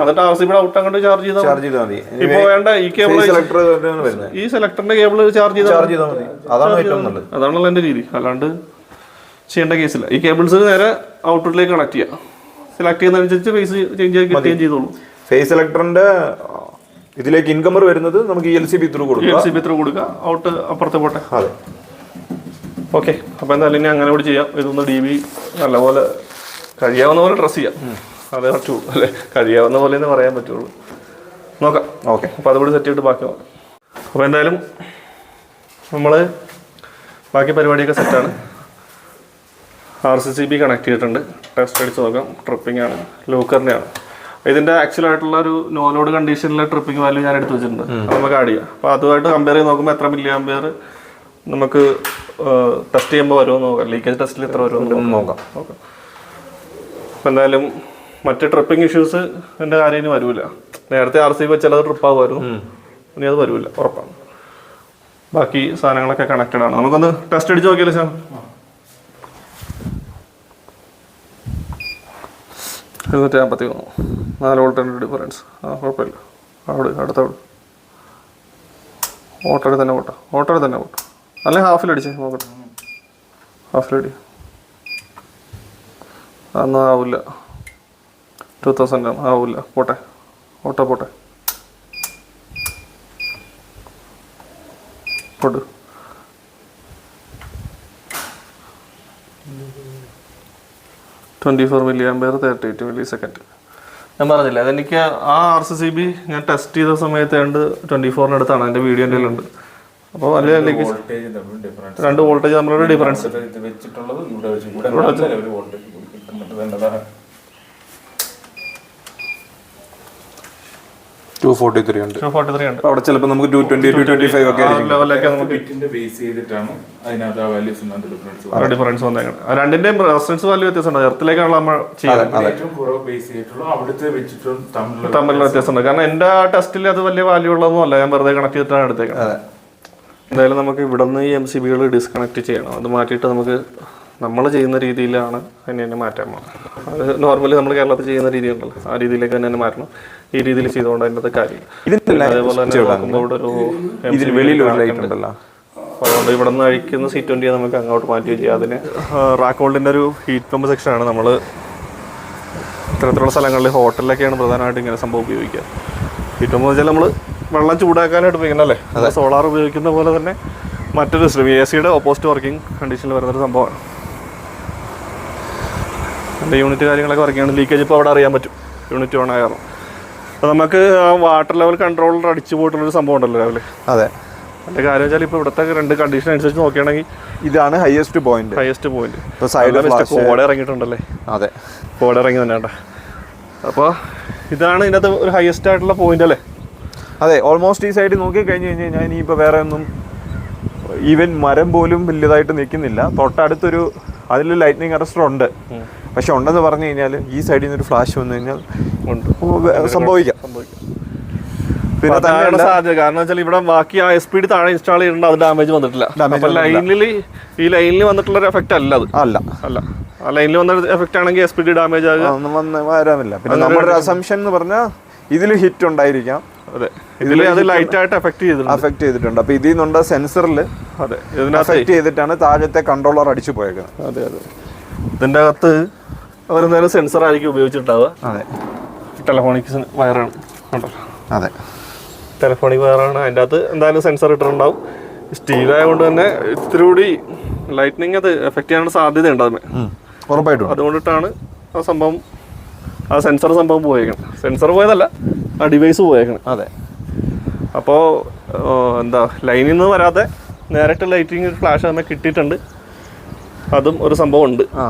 എന്നിട്ട് ആർ സി ബിയുടെ ഔട്ട് അങ്ങോട്ട് ചാർജ് ചെയ്താൽ ചാർജ് ചെയ്താൽ മതി. ഇപ്പൊ വേണ്ട ഈ കേബിൾ ഈ സെലക്ടറിന്റെ കേബിൾ ചാർജ് ചെയ്താൽ മതി. അതാണ് ഏറ്റവും നല്ലത്. അതാണല്ലോ എന്റെ രീതി. അല്ലാണ്ട് ചെയ്യേണ്ട കേസില്ല ഈ കേബിൾസ് നേരെ ഔട്ട്പുട്ടിലേക്ക് കണക്ട് ചെയ്യാം. സെലക്ട് ചെയ്യുന്നതനുസരിച്ച് ഫേസ് ചേഞ്ച് ചെയ്യാൻ കിട്ടുകയും ചെയ്തോളൂ. ഫേസ് സെലക്ടറിന്റെ ഇതിലേക്ക് ഇൻകമർ വരുന്നത് നമുക്ക് എൽ സി ബി ത്രൂ കൊടുക്കാം. എൽ സി ബി ത്രൂ കൊടുക്കുക ഔട്ട് അപ്പുറത്തെ പോട്ടെ. അതെ. ഓക്കെ അപ്പോൾ എന്തായാലും ഇനി അങ്ങനെ കൂടി ചെയ്യാം. ഇതൊന്ന് ഡി ബി നല്ലപോലെ കഴിയാവുന്ന പോലെ ഡ്രസ്സ് ചെയ്യാം അതേ പറ്റുള്ളൂ അല്ലേ? കഴിയാവുന്ന പോലെ എന്ന് പറയാൻ പറ്റുള്ളൂ. നോക്കാം. ഓക്കെ. അപ്പോൾ അതുകൂടി സെറ്റ് ചെയ്തിട്ട് ബാക്കി നോക്കാം. അപ്പോൾ എന്തായാലും നമ്മൾ ബാക്കി പരിപാടിയൊക്കെ സെറ്റാണ് R C C B connect ചെയ്തിട്ടുണ്ട്. ടെസ്റ്റ് അടിച്ച് നോക്കാം. ട്രിപ്പിംഗ് ആണ്. ലൂക്കറിന്റെ ആണ്. ഇതിന്റെ ആക്ച്വൽ ആയിട്ടുള്ള ഒരു നോ ലോഡ് കണ്ടീഷനിലെ ട്രിപ്പിംഗ് വാല്യൂ ഞാൻ എടുത്ത് വെച്ചിട്ടുണ്ട്. നമുക്ക് ആഡ് ചെയ്യാം. അപ്പോൾ അതുമായിട്ട് കമ്പയർ ചെയ്ത് നോക്കുമ്പോൾ എത്ര മില്ലി ആംബിയർ നമുക്ക് ടെസ്റ്റ് ചെയ്യുമ്പോൾ വരുമോ നോക്കാം. ലീക്കേജ് ടെസ്റ്റിൽ എത്ര വരുമോ നോക്കാം. നോക്കാം. അപ്പോൾ എന്തായാലും മറ്റ് ട്രിപ്പിംഗ് ഇഷ്യൂസ് എന്റെ കാര്യം ഇനി വരൂല. നേരത്തെ ആർ സി വെച്ചാൽ അത് ട്രിപ്പ് ആകുമായിരുന്നു ഇനി അത് വരൂല ഉറപ്പാണ്. ബാക്കി സാധനങ്ങളൊക്കെ കണക്റ്റഡ് ആണ്. നമുക്കൊന്ന് ടെസ്റ്റ് അടിച്ച് നോക്കിയാലോ സാർ എഴുന്നൂറ്റി അമ്പത്തി മൂന്ന്. നാല് വോൾട്ടിന്റെ ഡിഫറൻസ് ആ കുഴപ്പമില്ല. അവിടെ അടുത്ത ഓട്ടോയിൽ തന്നെ പോട്ടെ ഓട്ടോയിൽ തന്നെ പോട്ടെ അല്ലെങ്കിൽ ഹാഫിലടിച്ച് നോക്കട്ടെ. ഹാഫിലടി അതൊന്നും ആവില്ല ടു തൗസൻഡ് ആവില്ല പോട്ടെ. ഓട്ടോ പോട്ടെ. Pot twenty four milli ampere thirty eight milli second ഞാൻ പറഞ്ഞില്ല അതെനിക്ക് ആ ആർ സി സി ബി ഞാൻ ടെസ്റ്റ് ചെയ്ത സമയത്ത് രണ്ട് ട്വന്റി ഫോറിന് അടുത്താണ്. എന്റെ വീഡിയോ എന്റെ ഉണ്ട് അപ്പോൾ തമ്മിൽ ഡിഫറൻസ് രണ്ട് വോൾട്ടേജ് തമ്മിലുള്ള ഡിഫറൻസ് ഇവിടെ വെച്ച് ഇവിടെ നല്ല ലെവൽ വോൾട്ടേജ് കിട്ടുന്നുണ്ട് വേണ്ടതാണ് ടു ഫോർട്ടി ത്രീ ഉണ്ട്. ഫോർട്ടി ത്രീ ഉണ്ട് അവിടെ ചിലപ്പോൾ നമുക്ക് two twenty two twenty five ഒക്കെ ആയിരിക്കും. ലെവലിലേക്ക് നമുക്ക് ബിറ്റിന്റെ ബേസ് ചെയ്തിട്ടാണ്? അതിനകത്ത് ആ വാല്യൂസ് ഡിഫറൻസ് ഡിഫറൻസ് വന്നേക്കണം. ആ രണ്ടിന്റെയും റെസിഡൻസ് വാല്യൂ വ്യത്യാസമുണ്ട്. എർത്തിലേക്കാണല്ലോ നമ്മൾ ചെയ്യുന്നത്. ഏറ്റവും കുറവ് ബേസ് ചെയ്തിട്ടുള്ള അവിടുത്തെ വെച്ചിട്ടും തമ്മിലുള്ള വ്യത്യാസമുണ്ട്. കാരണം എന്റെ ടെസ്റ്റിൽ അത് വലിയ വാല്യൂ ഉള്ളതൊന്നും അല്ല. ഞാൻ വെറുതെ കണക്ട് ചെയ്തിട്ടാണ് എടുത്തേക്കുന്നത് എന്തായാലും നമുക്ക് ഇവിടെ നിന്ന് ഈ എം സി ബികൾ ഡിസ്കണക്ട് ചെയ്യണം. അത് മാറ്റിയിട്ട് നമുക്ക് നമ്മൾ ചെയ്യുന്ന രീതിയിലാണ് അതിനെ തന്നെ മാറ്റാൻ പോകണം അത് നോർമലി നമ്മൾ കേരളത്തിൽ ചെയ്യുന്ന രീതിയുണ്ടല്ലോ. ആ രീതിയിലേക്ക് തന്നെ മാറ്റണം. ഈ രീതിയിൽ ചെയ്തുകൊണ്ട് അതിന്റെ കാര്യം ഇതിന്റെ അതേപോലെ തന്നെ ഒരു ഇതിന് വെളിയിൽ ഒരു ലൈറ്റ് ഉണ്ടല്ലോ. അപ്പോൾ അതുകൊണ്ട് ഇവിടെ നിന്ന് അഴിക്കുന്ന സി ട്വന്റി നമുക്ക് അങ്ങോട്ട് മാറ്റുകയും ചെയ്യാം. അതിന് റാക്ക് ഹോൾഡിന്റെ ഒരു ഹീറ്റ് പമ്പ് സെക്ഷനാണ് നമ്മൾ ഇത്തരത്തിലുള്ള സ്ഥലങ്ങളിൽ ഹോട്ടലിലൊക്കെയാണ് പ്രധാനമായിട്ട് ഇങ്ങനെ സംഭവം ഉപയോഗിക്കുക. ഹീറ്റ് പമ്പ് വെച്ചാൽ നമ്മൾ വെള്ളം ചൂടാക്കാനായിട്ട് ഉപയോഗിക്കുന്നല്ലേ സോളാർ ഉപയോഗിക്കുന്ന പോലെ തന്നെ മറ്റൊരു സിസ്റ്റം എ സിയുടെ ഓപ്പോസിറ്റ് വർക്കിംഗ് കണ്ടീഷനിൽ വരുന്നൊരു സംഭവമാണ്. എന്റെ യൂണിറ്റ് കാര്യങ്ങളൊക്കെ വർക്കിംഗ് ആണ് ലീക്കേജ് ഇപ്പോൾ അവിടെ അറിയാൻ പറ്റും. യൂണിറ്റ് ഓൺ അപ്പോൾ നമുക്ക് വാട്ടർ ലെവൽ കൺട്രോളർ അടിച്ചു പോയിട്ടുള്ളൊരു സംഭവം ഉണ്ടല്ലോ രാവിലെ. അതെ. അതിന്റെ കാര്യം വെച്ചാൽ ഇപ്പോൾ ഇവിടുത്തെ രണ്ട് കണ്ടീഷൻ അനുസരിച്ച് നോക്കുകയാണെങ്കിൽ ഇതാണ് ഹയസ്റ്റ് പോയിന്റ് ഹയസ്റ്റ് പോയിന്റ് കോടെ ഇറങ്ങിയിട്ടുണ്ടല്ലേ? അതെ. കോടെ ഇറങ്ങി തന്നെ കേട്ടോ. അപ്പോൾ ഇതാണ് ഇതിനകത്ത് ഒരു ഹയസ്റ്റ് ആയിട്ടുള്ള പോയിന്റ് അല്ലേ? അതെ ഓൾമോസ്റ്റ് ഈ സൈഡിൽ നോക്കി കഴിഞ്ഞ് കഴിഞ്ഞ് കഴിഞ്ഞാൽ ഇനിയിപ്പോൾ വേറെ ഒന്നും ഈവൻ മരം പോലും വലിയതായിട്ട് നിൽക്കുന്നില്ല. തൊട്ടടുത്തൊരു അതിൽ ലൈറ്റ്നിങ് അറസ്റ്റർ ഉണ്ട്. പക്ഷെ ഉണ്ടെന്ന് പറഞ്ഞു കഴിഞ്ഞാൽ ഈ സൈഡിൽ നിന്ന് ഒരു ഫ്ലാഷ് വന്നു കഴിഞ്ഞാൽ സംഭവിക്കാം. സംഭവിക്കും. പിന്നെ അതാണ് തന്നെയല്ല സാധ്യത കാരണം വെച്ചാൽ ഇവിടെ ബാക്കി ആ എസ് പി ഡി താഴെ ഇൻസ്റ്റാൾ ചെയ്തിട്ടുണ്ട് അത് ഡാമേജ് വന്നിട്ടില്ല. അപ്പൊ ലൈനിൽ ഈ ലൈനിൽ വന്നിട്ടുള്ള ഒരു എഫക്റ്റ് അല്ല അത്. അല്ല. അല്ല. ആ ലൈനിൽ വന്ന എഫക്റ്റ് ആണെങ്കിൽ എസ് പി ഡി ഡാമേജ് ആകും വരാമില്ല പിന്നെ നമ്മുടെ അസംഷൻ എന്ന് പറഞ്ഞാൽ ഇതിൽ ഹിറ്റ് ഉണ്ടായിരിക്കാം. അതെ. ഇതിൽ അത് ലൈറ്റ് ആയിട്ട് എഫക്ട് ചെയ്തിട്ടുണ്ട്. എഫക്ട് ചെയ്തിട്ടുണ്ട്. അപ്പോൾ ഇതിൽ നിന്നുണ്ട് സെൻസറിൽ അതെ. എഫക്ട് ചെയ്തിട്ടാണ് താഴത്തെ കൺട്രോളർ അടിച്ചു പോയേക്കുന്നത്. അതെ അതെ. ഇതിന്റെ അകത്ത് അവരെന്തായാലും സെൻസർ ആയിരിക്കും ഉപയോഗിച്ചിട്ടുണ്ടാവുക. അതെ. ടെലഫോണിക് വയറാണ് അതെ. ടെലഫോണിക് വയറാണ് അതിന്റെ അകത്ത് എന്തായാലും സെൻസർ ഇട്ടിട്ടുണ്ടാവും. സ്റ്റീൽ ആയതുകൊണ്ട് തന്നെ ഇത്തിരി കൂടി ലൈറ്റ്നിങ് അത് എഫക്റ്റ് ചെയ്യാനുള്ള സാധ്യതയുണ്ട് അതിന്. ഉറപ്പായിട്ടും അതുകൊണ്ടിട്ടാണ് ആ സംഭവം ആ സെൻസർ സംഭവം പോയേക്കണം സെൻസർ പോയതല്ല ആ ഡിവൈസ് പോയേക്കണം അതെ. അപ്പോൾ എന്താ ലൈനിൽ നിന്ന് വരാതെ നേരിട്ട് ലൈറ്റിങ് ഫ്ലാഷ് തന്നെ കിട്ടിയിട്ടുണ്ട്. അതും ഒരു സംഭവം ഉണ്ട് ആ.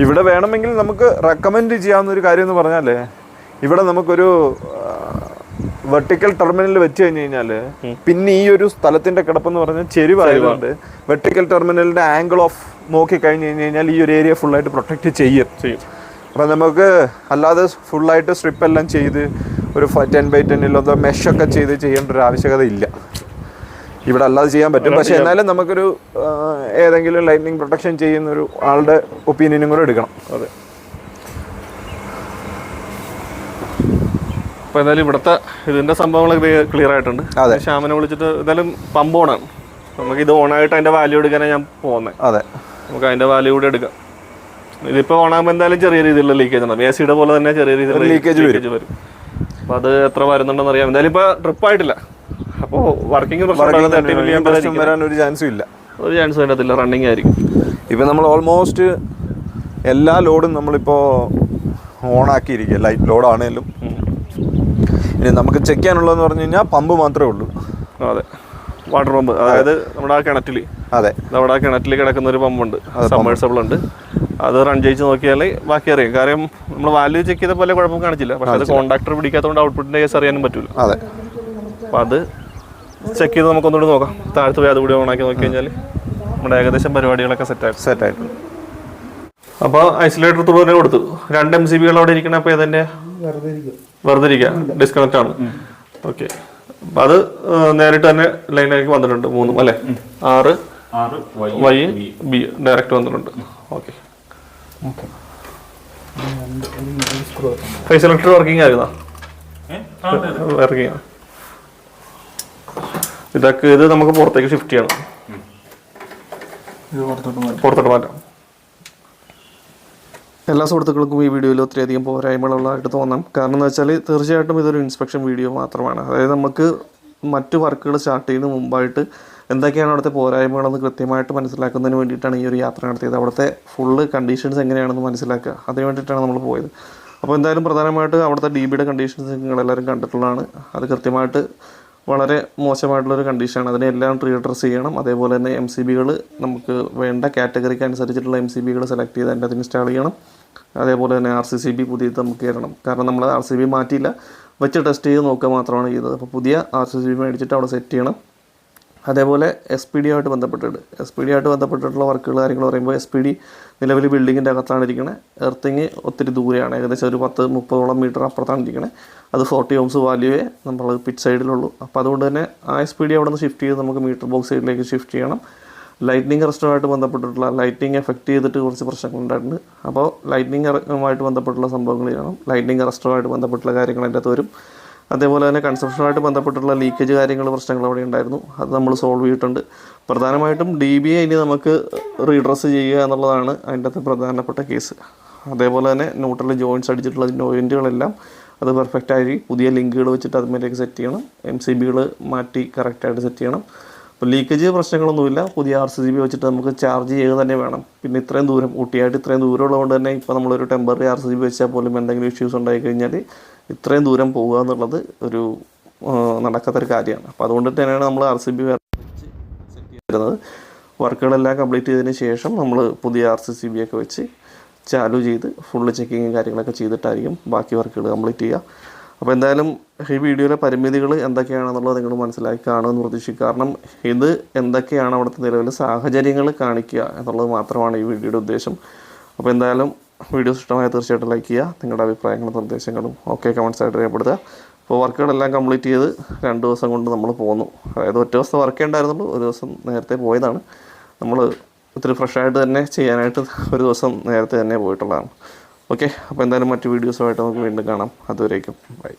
ഇവിടെ വേണമെങ്കിൽ നമുക്ക് റെക്കമെൻഡ് ചെയ്യാവുന്ന ഒരു കാര്യം എന്ന് പറഞ്ഞാൽ ഇവിടെ നമുക്കൊരു വെർട്ടിക്കൽ ടെർമിനൽ വെച്ച് കഴിഞ്ഞ് കഴിഞ്ഞാൽ പിന്നെ ഈ ഒരു സ്ഥലത്തിന്റെ കിടപ്പെന്ന് പറഞ്ഞാൽ ചെരിവായതുകൊണ്ട് വെർട്ടിക്കൽ ടെർമിനലിന്റെ ആംഗിൾ ഓഫ് നോക്കി കഴിഞ്ഞ് കഴിഞ്ഞ് കഴിഞ്ഞാൽ ഈ ഒരു ഏരിയ ഫുള്ളായിട്ട് പ്രൊട്ടക്റ്റ് ചെയ്യും. ചെയ്യും. അപ്പം നമുക്ക് അല്ലാതെ ഫുള്ളായിട്ട് സ്ട്രിപ്പ് എല്ലാം ചെയ്ത് ഒരു ടെൻ ബൈ ടെന്നിലോ മെഷൊക്കെ ചെയ്ത് ചെയ്യേണ്ട ഒരു ആവശ്യകത ഇല്ല. ഇവിടെ അല്ലാതെ ചെയ്യാൻ പറ്റും. പക്ഷെ എന്നാലും നമുക്കൊരു ഏതെങ്കിലും ലൈറ്റിംഗ് പ്രൊട്ടക്ഷൻ ചെയ്യുന്ന ഒരു ആളുടെ ഒപ്പീനിയനും കൂടെ എടുക്കണം. അതെ. അപ്പോൾ എന്തായാലും ഇവിടുത്തെ ഇതിന്റെ സംഭവങ്ങളൊക്കെ ക്ലിയർ ആയിട്ടുണ്ട്. അതെ. ശ്യാമനെ വിളിച്ചിട്ട് എന്തായാലും പമ്പ് ഓണാണ്. നമുക്ക് ഇത് ഓണായിട്ട് അതിന്റെ വാല്യൂ എടുക്കാനാണ് ഞാൻ പോകുന്നത് അതെ. നമുക്ക് അതിന്റെ വാല്യൂ കൂടെ എടുക്കാം. ഇതിപ്പോൾ ഓണാകുമ്പോൾ എന്തായാലും ചെറിയ രീതിയിലുള്ള ലീക്കേജ് ഉണ്ടാവും. എ സിയുടെ പോലെ തന്നെ ചെറിയ രീതിയിലുള്ള ലീക്കേജ് വരും. അപ്പോൾ അത് എത്ര വരുന്നുണ്ടെന്ന് അറിയാം. എന്തായാലും ഇപ്പോൾ ട്രിപ്പ് ആയിട്ടില്ല. അപ്പോൾ വർക്കിംഗ് പ്രശ്നം വരാൻ ഒരു ചാൻസും ഇല്ല. ഒരു ചാൻസ് അതിനകത്തില്ല റണ്ണിങ് ആയിരിക്കും. ഇപ്പം നമ്മൾ ഓൾമോസ്റ്റ് എല്ലാ ലോഡും നമ്മളിപ്പോ നമ്മളിപ്പോൾ ഓണാക്കിയിരിക്കുക ലൈറ്റ് ലോഡ് ലോഡാണേലും ഇനി നമുക്ക് ചെക്ക് ചെയ്യാനുള്ളതെന്ന് പറഞ്ഞു കഴിഞ്ഞാൽ പമ്പ് മാത്രമേ ഉള്ളൂ. അതെ. വാട്ടർ പമ്പ് അതായത് നമ്മുടെ ആ കിണറ്റിൽ അതെ. നമ്മുടെ ആ കിണറ്റിൽ കിടക്കുന്ന ഒരു പമ്പുണ്ട് സമ്മേഴ്സബിൾ ഉണ്ട്. അത് റൺ ചെയ്ത് നോക്കിയാൽ ബാക്കി അറിയാം. കാര്യം നമ്മൾ വാല്യൂ ചെക്ക് ചെയ്ത പോലെ കുഴപ്പം കാണിച്ചില്ല. പക്ഷെ അത് കോൺടാക്ടർ പിടിക്കാത്തതുകൊണ്ട് ഔട്ട്പുട്ടിന്റെ കേസ് അറിയാനും പറ്റില്ല അതെ. അപ്പോൾ അത് ചെക്ക് ചെയ്ത് നമുക്കൊന്നുകൂടി നോക്കാം. താഴത്ത് പോയി അതുകൂടി ഓണാക്കി നോക്കി കഴിഞ്ഞാൽ നമ്മുടെ ഏകദേശം പരിപാടികളൊക്കെ സെറ്റായി സെറ്റായിട്ടുണ്ട് അപ്പോൾ ഐസൊലേറ്റർ തുറന്നെ കൊടുത്തു. രണ്ട് എം സി ബികൾ അവിടെ ഇരിക്കണം അപ്പോൾ ഇതന്നെ വെറുതെ ഇരിക്കുക. ഡിസ്കണക്റ്റ് ആണ്. ഓക്കെ അപ്പം അത് നേരിട്ട് തന്നെ ലൈനിലേക്ക് വന്നിട്ടുണ്ട് മൂന്നും അല്ലേ? ആറ് ആറ് വൈ വൈ ബി. ഡയറക്റ്റ് വന്നിട്ടുണ്ട്. ഓക്കെ ഐസൊലേറ്റർ വർക്കിംഗ് ആയിരുന്നോ? വർക്കിംഗ് ഇതൊക്കെ ഇത് നമുക്ക് പുറത്തേക്ക് ഷിഫ്റ്റ് ചെയ്യണം. പുറത്തോട്ട് മാറ്റാം. എല്ലാ സുഹൃത്തുക്കൾക്കും ഈ വീഡിയോയിൽ ഒത്തിരിയധികം പോരായ്മകളുള്ളതായിട്ട് തോന്നാം. കാരണം എന്ന് വെച്ചാൽ തീർച്ചയായിട്ടും ഇതൊരു ഇൻസ്പെക്ഷൻ വീഡിയോ മാത്രമാണ്. അതായത് നമുക്ക് മറ്റു വർക്കുകൾ സ്റ്റാർട്ട് ചെയ്യുന്ന മുമ്പായിട്ട് എന്തൊക്കെയാണ് അവിടുത്തെ പോരായ്മകളെന്ന് കൃത്യമായിട്ട് മനസ്സിലാക്കുന്നതിന് വേണ്ടിയിട്ടാണ് ഈ ഒരു യാത്ര നടത്തിയത്. അവിടുത്തെ ഫുള്ള് കണ്ടീഷൻസ് എങ്ങനെയാണെന്ന് മനസ്സിലാക്കുക. അതിന് വേണ്ടിയിട്ടാണ് നമ്മൾ പോയത്. അപ്പോൾ എന്തായാലും പ്രധാനമായിട്ട് അവിടുത്തെ ഡി ബിയുടെ കണ്ടീഷൻസ് നിങ്ങളെല്ലാവരും കണ്ടിട്ടുള്ളതാണ്. അത് കൃത്യമായിട്ട് വളരെ മോശമായിട്ടുള്ളൊരു കണ്ടീഷനാണ് അതിനെല്ലാം ട്രീ അഡ്രസ് ചെയ്യണം. അതേപോലെ തന്നെ എം സി ബികൾ നമുക്ക് വേണ്ട കാറ്റഗറിക്ക് അനുസരിച്ചിട്ടുള്ള എം സി ബികൾ സെലക്ട് ചെയ്ത് അതിന്റെ അത് ഇൻസ്റ്റാൾ ചെയ്യണം. അതേപോലെ തന്നെ ആർ സി സി ബി പുതിയത് നമുക്ക് കയറണം കാരണം നമ്മൾ ആർ സി ബി മാറ്റിയില്ല. വെച്ച് ടെസ്റ്റ് ചെയ്ത് നോക്കുക മാത്രമാണ് ചെയ്തത്. അപ്പോൾ പുതിയ ആർ സി സി ബി മേടിച്ചിട്ട് അവിടെ സെറ്റ് ചെയ്യണം. അതേപോലെ എസ് പി ഡി ആയിട്ട് ബന്ധപ്പെട്ടിട്ട്. എസ് പി ഡി ആയിട്ട് ബന്ധപ്പെട്ടിട്ടുള്ള വർക്കുകൾ കാര്യങ്ങൾ പറയുമ്പോൾ എസ് പി ഡി നിലവിൽ ബിൽഡിങ്ങിന്റെ അകത്താണ് ഇരിക്കുന്നത് എർത്തിങ് ഒത്തിരി ദൂരെയാണ്. ഏകദേശം ഒരു പത്ത് മുപ്പതോളം മീറ്റർ അപ്പുറത്താണ് ഇരിക്കുന്നത് അത് ഫോർട്ടി ഓംസ് വാല്യൂവേ നമ്മൾ പിറ്റ് സൈഡിലുള്ളൂ അപ്പോൾ അതുകൊണ്ട് തന്നെ ആ പി ഡി അവിടെ നിന്ന് ഷിഫ്റ്റ് ചെയ്ത് നമുക്ക് മീറ്റർ ബോക്സ് സൈഡിലേക്ക് ഷിഫ്റ്റ് ചെയ്യണം. ലൈറ്റ്നിങ് റെസ്റ്റോറായിട്ട് ബന്ധപ്പെട്ടിട്ടുള്ള ലൈറ്റിംഗ് എഫക്റ്റ് ചെയ്തിട്ട് കുറച്ച് പ്രശ്നങ്ങളുണ്ടായിട്ടുണ്ട്. അപ്പോൾ ലൈറ്റ്നിങ് ആയിട്ട് ബന്ധപ്പെട്ടുള്ള സംഭവങ്ങൾ ചെയ്യണം. ലൈറ്റ്നിങ് റെസ്റ്റോറായിട്ട് ബന്ധപ്പെട്ടുള്ള കാര്യങ്ങൾ അതിന്റെ അകത്ത് വരും. അതേപോലെ തന്നെ കൺസപ്ഷനുമായിട്ട് ബന്ധപ്പെട്ടുള്ള ലീക്കേജ് കാര്യങ്ങൾ പ്രശ്നങ്ങൾ അവിടെ ഉണ്ടായിരുന്നു. അത് നമ്മൾ സോൾവ് ചെയ്തിട്ടുണ്ട്. പ്രധാനമായിട്ടും ഡി ബി ഇനി നമുക്ക് റീഡ്രസ് ചെയ്യുക എന്നുള്ളതാണ് അതിന്റെ അകത്ത് പ്രധാനപ്പെട്ട കേസ് അതേപോലെ തന്നെ ന്യൂട്രൽ ജോയിൻസ് അടിച്ചിട്ടുള്ള ജോയിന്റുകളെല്ലാം അത് പെർഫെക്റ്റ് ആയി പുതിയ ലിങ്കുകൾ വെച്ചിട്ട് അതുമേലേക്ക് സെറ്റ് ചെയ്യണം. എം സി ബികൾ മാറ്റി കറക്റ്റായിട്ട് സെറ്റ് ചെയ്യണം. അപ്പോൾ ലീക്കേജ് പ്രശ്നങ്ങളൊന്നുമില്ല. പുതിയ ആർ സി ബി വെച്ചിട്ട് നമുക്ക് ചാർജ് ചെയ്യുക തന്നെ വേണം. പിന്നെ ഇത്രയും ദൂരം ഊട്ടിയായിട്ട് ഇത്രയും ദൂരം ഉള്ളതുകൊണ്ട് തന്നെ ഇപ്പോൾ നമ്മളൊരു ടെമ്പററി ആർ സി ബി വെച്ചാൽ പോലും എന്തെങ്കിലും ഇഷ്യൂസ് ഉണ്ടായി കഴിഞ്ഞാൽ ഇത്രയും ദൂരം പോവുക എന്നുള്ളത് ഒരു നടക്കാത്തൊരു കാര്യമാണ്. അപ്പോൾ അതുകൊണ്ട് തന്നെയാണ് നമ്മൾ ആർ സി ബി സെറ്റ് ചെയ്തിരുന്നത്. വർക്കുകളെല്ലാം കംപ്ലീറ്റ് ചെയ്തതിന് ശേഷം നമ്മൾ പുതിയ ആർ സി സി ബി ഒക്കെ വെച്ച് ചാലു ചെയ്ത് ഫുള്ള് ചെക്കിങ്ങും കാര്യങ്ങളൊക്കെ ചെയ്തിട്ടായിരിക്കും ബാക്കി വർക്കുകൾ കംപ്ലീറ്റ് ചെയ്യുക. അപ്പോൾ എന്തായാലും ഈ വീഡിയോയിലെ പരിമിതികൾ എന്തൊക്കെയാണെന്നുള്ളത് നിങ്ങൾ മനസ്സിലാക്കി കാണുമെന്ന് പ്രതീക്ഷിക്കും കാരണം ഇത് എന്തൊക്കെയാണ് അവിടുത്തെ നിലവിലെ സാഹചര്യങ്ങൾ കാണിക്കുക എന്നുള്ളത് മാത്രമാണ് ഈ വീഡിയോയുടെ ഉദ്ദേശം. അപ്പോൾ എന്തായാലും വീഡിയോ ഇഷ്ടമായ തീർച്ചയായിട്ടും ലൈക്ക് ചെയ്യുക നിങ്ങളുടെ അഭിപ്രായങ്ങളും നിർദ്ദേശങ്ങളും ഓക്കെ കമൻസ് ആയിട്ട് രേഖപ്പെടുത്തുക. അപ്പോൾ വർക്കുകളെല്ലാം കംപ്ലീറ്റ് ചെയ്ത് രണ്ട് ദിവസം കൊണ്ട് നമ്മൾ പോന്നു. അതായത് ഒറ്റ ദിവസത്തെ വർക്കേ ഉണ്ടായിരുന്നുള്ളൂ ഒരു ദിവസം നേരത്തെ പോയതാണ്. നമ്മൾ ഇത്തിരി ഫ്രഷായിട്ട് തന്നെ ചെയ്യാനായിട്ട് ഒരു ദിവസം നേരത്തെ തന്നെ പോയിട്ടുള്ളതാണ്. ഓക്കെ അപ്പോൾ എന്തായാലും മറ്റു വീഡിയോസുമായിട്ട് നമുക്ക് വീണ്ടും കാണാം. അതുവരേക്കും. ബൈ.